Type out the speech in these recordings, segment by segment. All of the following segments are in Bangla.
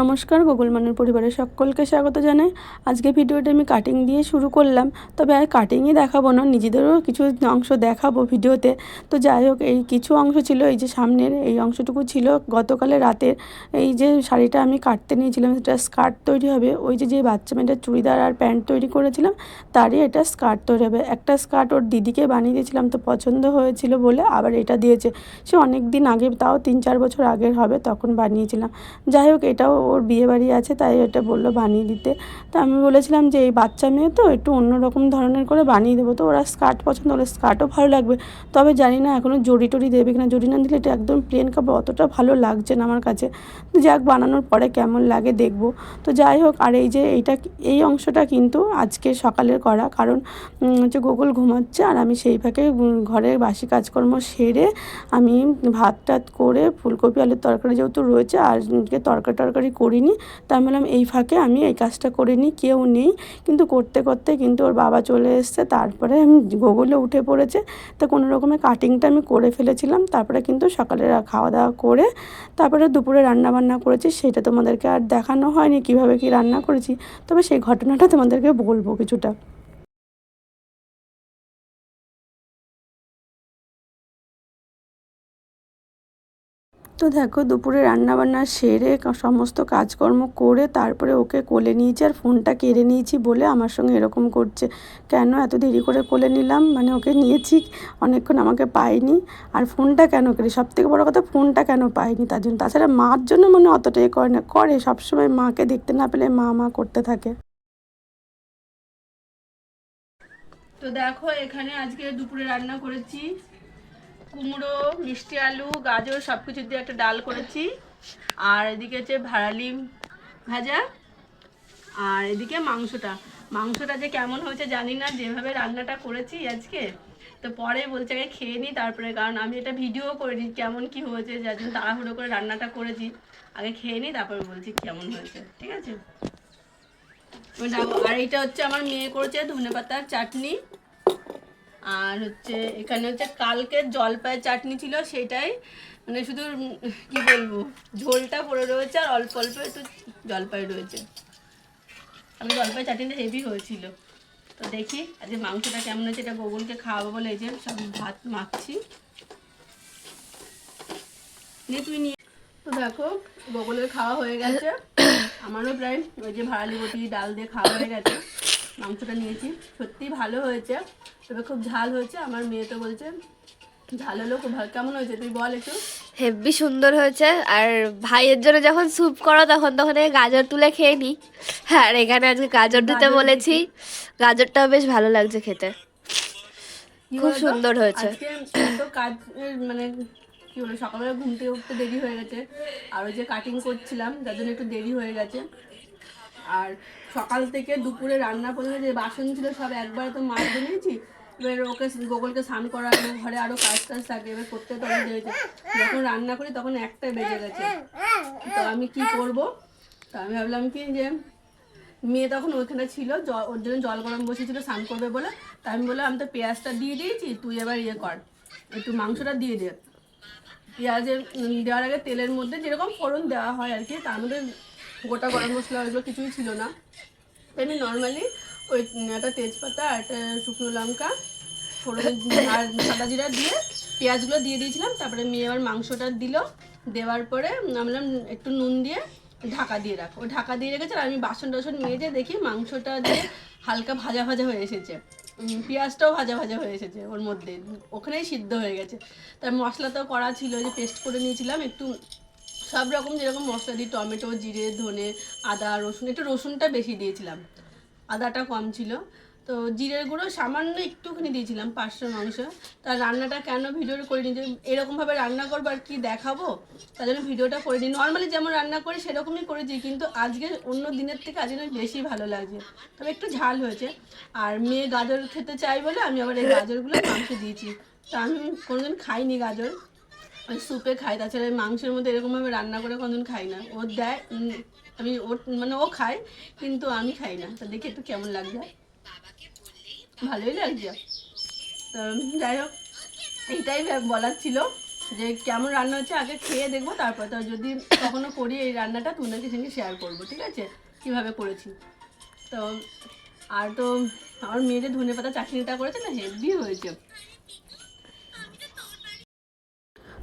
নমস্কার গুগল মানুর পরিবারের সকলকে স্বাগত জানাই। আজকে ভিডিওটা আমি কাটিং দিয়ে শুরু করলাম। তবে আর কাটিংই দেখাবো না, নিজেদেরও কিছু অংশ দেখাবো ভিডিওতে। তো যাই হোক, এই কিছু অংশ ছিল, এই যে সামনের এই অংশটুকু ছিল। গতকালে রাতের এই যে শাড়িটা আমি কাটতে নিয়েছিলাম, সেটা স্কার্ট তৈরি হবে। ওই যে যে বাচ্চা মেয়েটার চুড়িদার আর প্যান্ট তৈরি করেছিলাম, তারই এটা স্কার্ট তৈরি হবে। একটা স্কার্ট ওর দিদিকে বানিয়ে দিয়েছিলাম, তো পছন্দ হয়েছিল বলে আবার এটা দিয়েছে। সে অনেক দিন আগে, তাও তিন চার বছর আগের হবে, তখন বানিয়েছিলাম। যাই হোক, এটাও ওর বিয়ে বাড়ি আছে, তাই এটা বলল বানিয়ে দিতে। তা আমি বলেছিলাম যে, এই বাচ্চা মেয়ে তো একটু অন্যরকম ধরনের করে বানিয়ে দেবো। তো ওরা স্কার্ট পছন্দ হলে স্কার্টও ভালো লাগবে। তবে জানি না এখনও জড়ি টড়ি দেবে কিনা, জড়ি না দিলে এটা একদম প্লেন কাপড়, অতটা ভালো লাগছে না আমার কাছে। তো যাক, বানানোর পরে কেমন লাগে দেখব। তো যাই হোক, আর এই যে এইটা, এই অংশটা কিন্তু আজকে সকালের করা। কারণ হচ্ছে গোগল ঘুমাচ্ছে আর আমি সেই ফাঁকে ঘরের বাসি কাজকর্ম সেরে আমি ভাত টাত করে ফুলকপি, আলুর তরকারি যেহেতু রয়েছে, আর তরকারি টরকারি করিনি। তা আমি বললাম, এই ফাঁকে আমি এই কাজটা করিনি, কেউ নেই। কিন্তু করতে করতে কিন্তু ওর বাবা চলে এসছে। তারপরে আমি গোগলে উঠে পড়েছে। তা কোনো রকমের কাটিংটা আমি করে ফেলেছিলাম। তারপরে কিন্তু সকালে খাওয়া দাওয়া করে তারপরে দুপুরে রান্না বান্না করেছি। সেটা তোমাদেরকে আর দেখানো হয়নি। কীভাবে কি রান্না করেছি? তবে সেই ঘটনাটা তোমাদেরকে বলব কিছুটা। তো দেখো দুপুরে রান্নাবান্না সেরে সমস্ত কাজকর্ম করে তারপরে ওকে কোলে নিয়েছি আর ফোনটা কেড়ে নিয়েছি বলে আমার সঙ্গে এরকম করছে। কেন এত দেরি করে কোলে নিলাম? মানে ওকে নিয়েছি অনেকক্ষণ আমাকে পাইনি। আর ফোনটা কেন কেড়ে সব থেকে বড়ো কথা ফোনটা কেন পাইনি তার জন্য? তাছাড়া মার জন্য মনে অতটাই করে না, করে সবসময় মাকে দেখতে না পেলে মা মা করতে থাকে। তো দেখো এখানে আজকে দুপুরে রান্না করেছি। কুমড়ো, মিষ্টি আলু, গাজর সব কিছু দিয়ে একটা ডাল করেছি। আর এদিকে হচ্ছে ভাড়ালি ভাজা, আর এদিকে মাংসটা। মাংসটা যে কেমন হয়েছে জানি না, যেভাবে রান্নাটা করেছি আজকে। তো পরে বলছে আগে খেয়ে নিই তারপরে, কারণ আমি এটা ভিডিও করিনি কেমন কি হয়েছে, যার জন্য তাড়াহুড়ো করে রান্নাটা করেছি। আগে খেয়ে নিই তারপরে বলছি কেমন হয়েছে, ঠিক আছে? আর এটা হচ্ছে আমার মেয়ে করেছে ধনে পাতার চাটনি। আর হচ্ছে এখানে হচ্ছে কালকের জলপাই চাটনি ছিল সেটাই মানে শুধু কি বলব, ঝোলটা পড়ে রয়েছে আর অল্প অল্প একটু জলপাই রয়েছে। আমি জলপাই চাটনিটা হেভি হয়েছিল। তো দেখি আজকে মাংসটা কেমন হয়েছে, এটা বগুলকে খাওয়াবো বলে এই যে সব ভাত মাখছি। নিয়ে তুই নিয়ে তো দেখো, বগলের খাওয়া হয়ে গেছে। আমারও প্রায় ওই যে ভাড়ালি বটি ডাল দিয়ে খাওয়া হয়ে গেছে। মাংসটা নিয়েছি। সত্যি ভালো হয়েছে। তবে খুব ঝাল হয়েছে। আমার মেয়ে তো বলছে ঝাল হলেও খুব ভালো। কেমন হয়েছে? তুই বল একটু। হেব্বি সুন্দর হয়েছে। আর ভাইয়ের জন্য যখন স্যুপ করো তখন তখন এই গাজর তুলে খেয়ে নি। আর এখানে আজকে গাজর দিতে বলেছি। গাজরটাও বেশ ভালো লাগছে খেতে। খুব সুন্দর হয়েছে। কাজ মানে কি বলে সকালবেলা ঘুম থেকে উঠতে দেরি হয়ে গেছে। আর ওই যে কাটিং করছিলাম যার জন্য একটু দেরি হয়ে গেছে। আর সকাল থেকে দুপুরে রান্না পর্যন্ত যে বাসন ছিল সব একবার তো মাছ নিয়েছি, এবার ওকে গোগলকে স্নান করানো ঘরে আরও কাজ টাজ থাকে, এবার করতে তো অনেক। যখন রান্না করি তখন একটাই বেজে গেছে। তো আমি কি করব? তো আমি ভাবলাম কি যে, মেয়ে তখন ওইখানে ছিল ওর জন্য জল গরম বসেছিল, স্নান করবে বলে। তা আমি বললাম, আমি তো পেঁয়াজটা দিয়ে দিয়েছি, তুই এবার ইয়ে কর, একটু মাংসটা দিয়ে দে। পেঁয়াজের দেওয়ার আগে তেলের মধ্যে যেরকম ফোড়ন দেওয়া হয় আর কি তার মধ্যে গোটা গরম মশলা ওইগুলো কিছুই ছিল না। আমি নর্মালি ওই একটা তেজপাতা আর একটা শুকনো লঙ্কা আর সাদা জিরা দিয়ে পেঁয়াজগুলো দিয়ে দিয়েছিলাম, তারপরে মেয়ে আবার মাংসটা দিল। দেওয়ার পরে আমি বললাম, একটু নুন দিয়ে ঢাকা দিয়ে রাখো। ঢাকা দিয়ে রেখেছে আর আমি বাসন টাসন মেজে দেখি মাংসটা দিয়ে হালকা ভাজা ভাজা হয়ে এসেছে। পেঁয়াজটাও ভাজা ভাজা হয়ে এসেছে ওর মধ্যে। ওখানেই সিদ্ধ হয়ে গেছে। তার মশলা তো করা ছিল যে পেস্ট করে নিয়েছিলাম, একটু সব রকম যেরকম মশলা দিই টমেটো, জিরে, ধনে, আদা, রসুন, একটু রসুনটা বেশি দিয়েছিলাম। আদাটা কম ছিল। তো জিরের গুঁড়ো সামান্য একটুখানি দিয়েছিলাম পাঁচশো মাংস। তার রান্নাটা কেন ভিডিও করিনি যে এরকমভাবে রান্না করব আর কি দেখাবো, তার জন্য ভিডিওটা করিনি নর্মালি যেমন রান্না করি, সেরকমই করেছি, কিন্তু আজকে অন্য দিনের থেকে আজকে বেশি ভালো লাগছে। তবে একটু ঝাল হয়েছে। আর মেয়ে গাজর খেতে চাই বলে আমি আবার এই গাজরগুলো মাংস দিয়েছি। তা আমি কোনোদিন খাইনি গাজর। স্যুপে খাই তাছাড়া মাংসের মধ্যে এরকমভাবে রান্না করে কোনোদিন খাই না। ও দেয় আমি ওর মানে ও খায়, কিন্তু আমি খাই না। তা দেখি একটু কেমন লাগছে। ভালোই লাগছে। তো যাই হোক, এইটাই বলার ছিল যে কেমন রান্না হচ্ছে, আগে খেয়ে দেখব, তারপর তো যদি কখনো করি এই রান্নাটা তোমাদেরকে সঙ্গে শেয়ার করব, ঠিক আছে? কীভাবে করেছি। তো, আর তো, আমার মেয়ে যে ধনে পাতা চাটনিটা করেছে না, হেভি হয়েছে।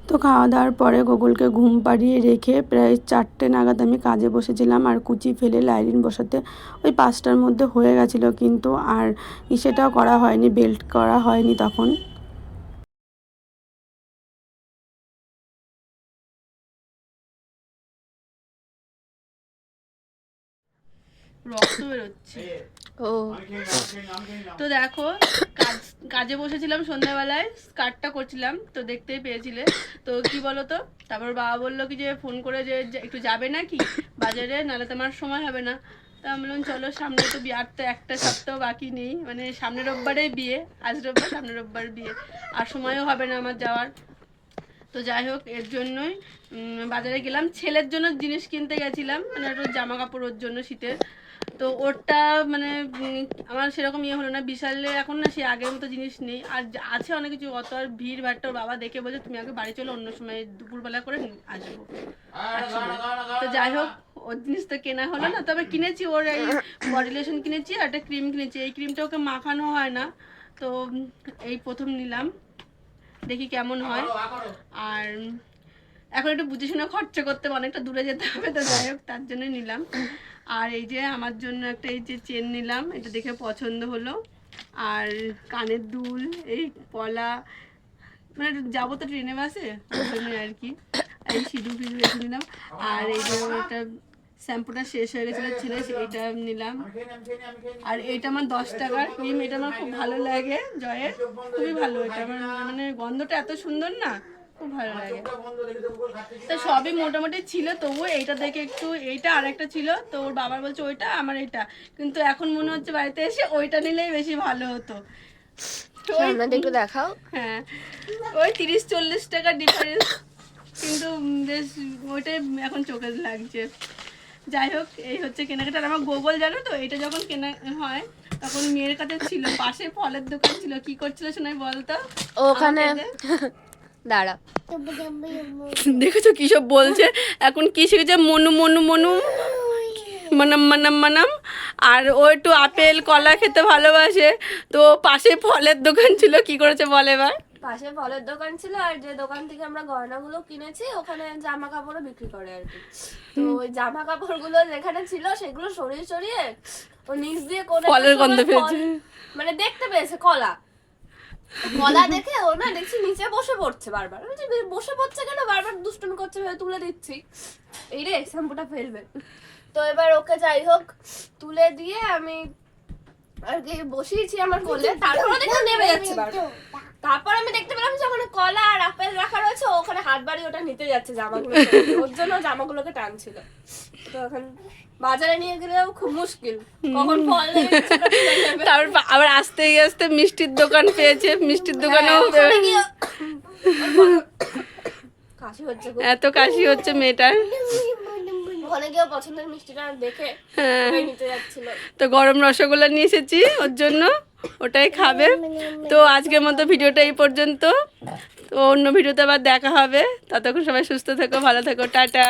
তো খাওয়া দাওয়ার পরে গোগলকে ঘুম পাড়িয়ে রেখে প্রায় চারটে নাগাদ আমি কাজে বসেছিলাম আর কুচি ফেলে লাইলিন বসাতে ওই পাঁচটার মধ্যে হয়ে গেছিল কিন্তু আর সেটাও করা হয়নি, বেল্ট করা হয়নি তখন। রক্ত বেরোচ্ছে। ও। তো দেখো, কাজ বসেছিলাম সন্ধ্যাবেলায়, স্কার্টটা করছিলাম, তো দেখতেই পেয়েছিলে। তো কি বলো তো তারপর বাবা বলল কি যে, ফোন করে যে একটু যাবে নাকি বাজারে, নাহলে তো আমার সময় হবে না। তা আমি বললাম, চলো, সামনে তো বিয়ার তো একটা সপ্তাহ বাকি নেই মানে সামনের রোববারে বিয়ে, আজ রোববার, সামনের রোববার বিয়ে, আর সময়ও হবে না আমার যাওয়ার। তো যাই হোক, এর জন্যই বাজারে গেলাম। ছেলের জন্য জিনিস কিনতে গেছিলাম মানে একটু জামা কাপড় ওর জন্য শীতের। তো ওরটা মানে আমার সেরকম ইয়ে হলো না। বিশালে এখন না সে আগের মতো জিনিস নেই। আর আছে অনেক কিছু। অত আর ভিড় ভাট্টা ওর বাবা দেখে বলছে তুমি আগে বাড়ি চলো অন্য সময় দুপুরবেলা করে আসব। তো যাই হোক ওর জিনিস তো কেনা হলো না। তবে কিনেছি ওর এই বডি লোশন কিনেছি আর একটা ক্রিম কিনেছি। এই ক্রিমটা ওকে মাখানো হয় না। তো এই প্রথম নিলাম। দেখি কেমন হয়। আর এখন একটু বুঝে শুনে খরচা করতে অনেকটা দূরে যেতে হবে। তো যাই হোক তার জন্য নিলাম। আর এই যে আমার জন্য একটা এই যে চেন নিলাম, এটা দেখে পছন্দ হলো। আর কানের দুল, এই পলা মানে যাব তো ট্রেনে বাসে, ওই জন্য আর কি। এই সিঁদুর ফিঁদুর রেখে নিলাম। আর এই যে এটা শ্যাম্পুটা শেষ হয়ে গেছিল ছিল এইটা নিলাম। আর এটা আমার দশ টাকার ক্রিম এটা আমার খুব ভালো লাগে, জয়ের। খুবই ভালো, এটা আমার মানে গন্ধটা এত সুন্দর না খুব ভালো লাগে। তো সবই মোটামুটি ছিল তবুও এইটা দেখে একটু এইটা আর একটা ছিল তো ওর বাবার বলছে ওইটা আমার এটা কিন্তু এখন মনে হচ্ছে বাড়িতে এসে ওইটা নিলেই বেশি ভালো হতো। একটু দেখাও। হ্যাঁ ওই তিরিশ চল্লিশ টাকা ডিফারেন্স কিন্তু বেশ ওইটাই এখন চোখে লাগছে। যাই হোক এই হচ্ছে কেনাকাটা। আমার গোগল জানো তো এটা যখন কেনা হয় তখন মেয়ের কাছে ছিল পাশে ফলের দোকান ছিল কি করছিল শোনাই বলতো? ওখানে দাঁড়া। দেখেছ কি সব বলছে? এখন কি শিখেছে? মনু মনু মনু। মানাম মানাম মানাম। আর ও একটু আপেল কলা খেতে ভালোবাসে। তো পাশে ফলের দোকান ছিল কি করেছে বলে এবার? পাশে ফলের দোকান ছিল আর যে দোকান থেকে আমরা গয়নাগুলো কিনেছি ওখানে জামা কাপড়ও বিক্রি করে আর কি। তো ওই জামা কাপড়গুলো যেখানে ছিল সেগুলো সরিয়ে সরিয়ে ও নিচ দিয়ে কোন ফলের গন্ধ পেয়েছে। মানে দেখতে পেয়েছে কলা। কলা দেখে ও না দেখছি নিচে বসে পড়ছে বারবার। বসে পড়ছে কেন? বারবার দুষ্টুমি করছে, ভেবে তুলে দিচ্ছি। এই রে, শ্যাম্পুটা ফেলবে। তো এবার ওকে যাই হোক, তুলে দিয়ে আমি আর কি বসিয়েছি আমার কোলে। তারপর দেখে নেমে যাচ্ছে তারপর আমি দেখতে পেলাম যে ওখানে কলা আর আপেল রাখা রয়েছে ওখানে হাত বাড়ি ওটা নিতে যাচ্ছে জামাগুলো ওর জন্য জামাগুলোকে টানছিল। তো এখন বাজারে নিয়ে গেলেও খুব মুশকিল। কখন ফল। তারপর আবার আস্তে আস্তে মিষ্টির দোকান পেয়েছে মিষ্টির দোকানেও হ্যাঁ, হচ্ছে এত কাশি হচ্ছে মেয়েটার। হ্যাঁ। তো গরম রসগোল্লা নিয়ে এসেছি ওর জন্য ওটাই খাবে। তো আজকের মতো ভিডিওটা এই পর্যন্ত। তো অন্য ভিডিওতে আবার দেখা হবে। ততক্ষণ সবাই সুস্থ থেকো ভালো থেকো টাটা।